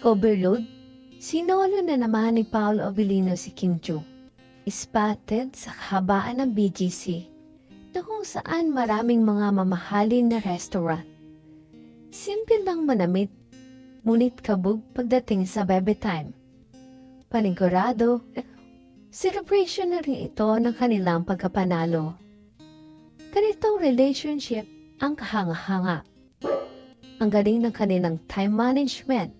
Overload? Sinolo na naman ni Paolo Abilino si Kim Joo. Spotted sa kahabaan ng BGC na kung saan maraming mga mamahalin na restaurant. Simple lang manamit, ngunit kabog pagdating sa bebe time. Panigurado, celebration na rin ito ng kanilang pagkapanalo. Ganitong relationship ang kahanga-hanga. Ang galing ng kanilang time management.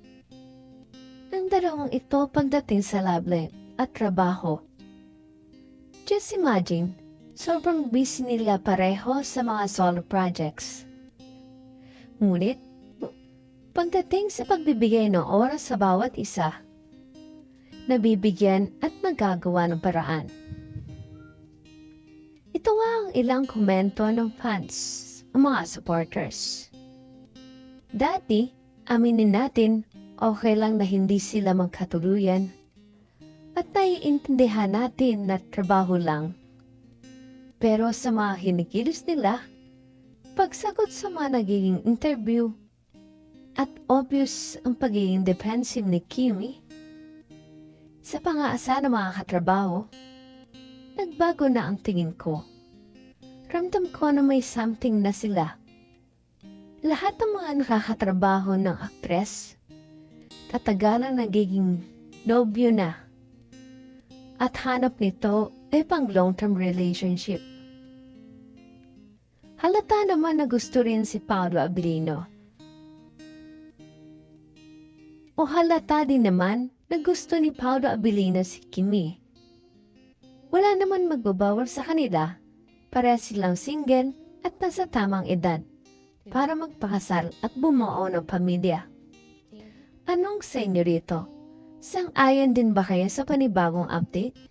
Dalawang ito pagdating sa love life at trabaho. Just imagine, sobrang busy nila pareho sa mga solo projects. Ngunit, pagdating sa pagbibigay ng oras sa bawat isa, nabibigyan at nagagawa ng paraan. Ito nga ang ilang komento ng fans, mga supporters. Dati, aminin natin, okay lang na hindi sila magkatuluyan. At naiintindihan natin na trabaho lang. Pero sa mga hinikilos nila, pagsagot sa mga nagiging interview, at obvious ang pagiging defensive ni Kimi, sa pangaasa ng mga katrabaho, nagbago na ang tingin ko. Ramdam ko na may something na sila. Lahat ng mga nakakatrabaho ng aktres, katagalan nagiging nobyo na. At hanap nito ay pang long-term relationship. Halata naman na gusto rin si Paolo Abilino. O halata din naman na gusto ni Paolo Abilino si Kimi. Wala naman magbabawal sa kanila para silang single at nasa tamang edad para magpakasal at bumuo ng pamilya. Anong sa inyo? Sang-ayon din ba kayo sa panibagong update?